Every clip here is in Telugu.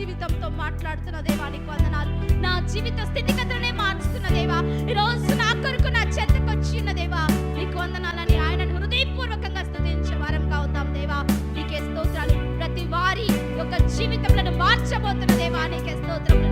జీవితంతో మాట్లాడుతున్న దేవా నీకు వందనాలు. నా జీవిత స్థితిగతులనే మార్చుతున్న దేవా. ఈరోజు నా కొరకు నా చెంతకు వచ్చిన దేవా నీకు వందనాలని ఆయనను హృదయపూర్వకంగా స్థుతించే వారంగా అవుతాం దేవా. నీకే స్తోత్రాలు. ప్రతి వారి యొక్క జీవితంలో మార్చబోతున్న దేవా నీకే స్తోత్రం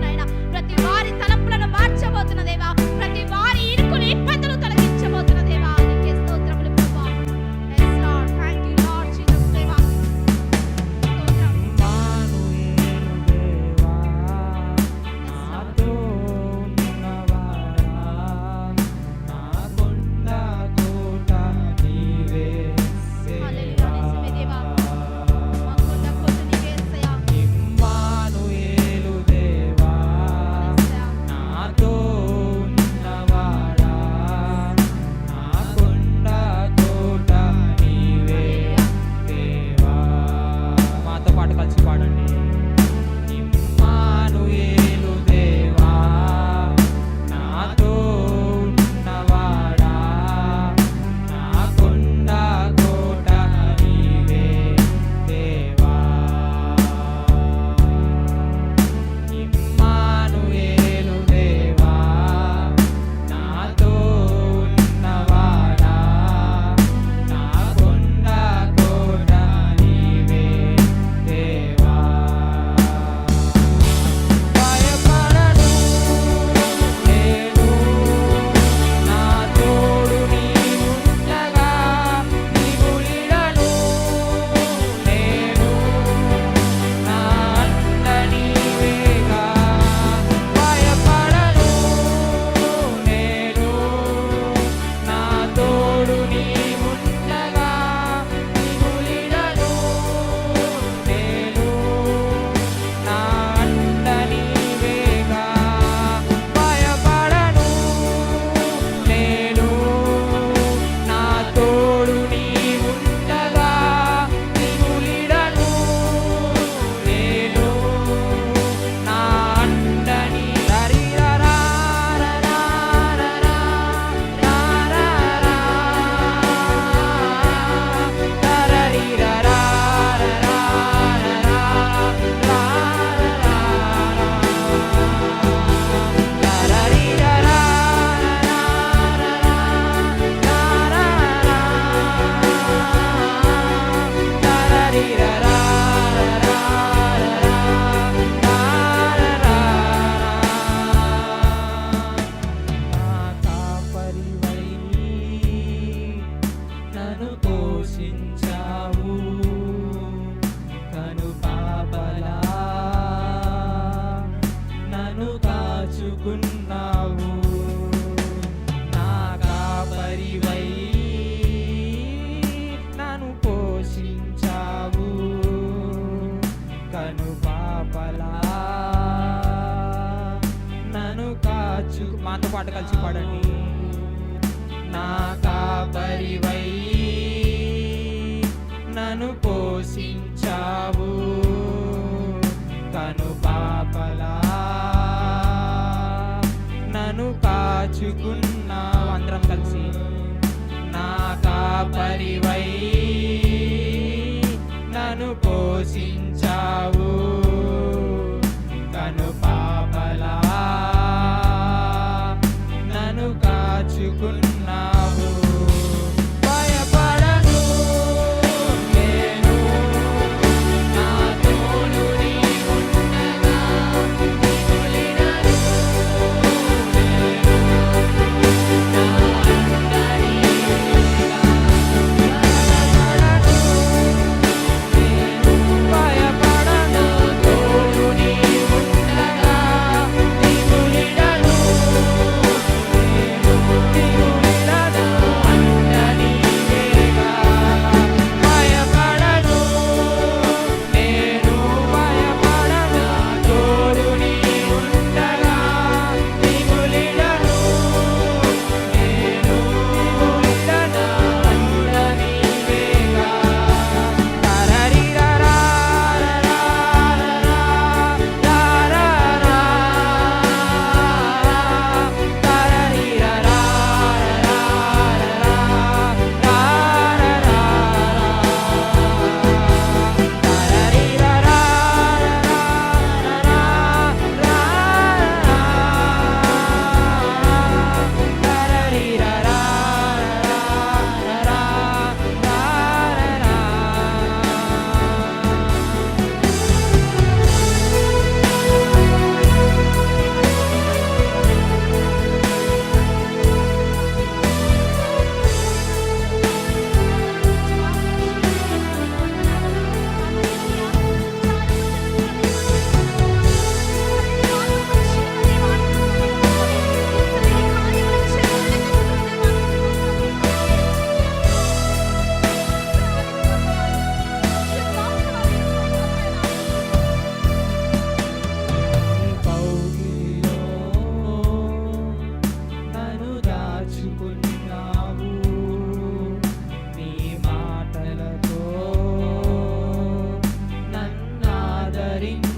పాట కలిసి పాడండి. cutting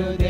today.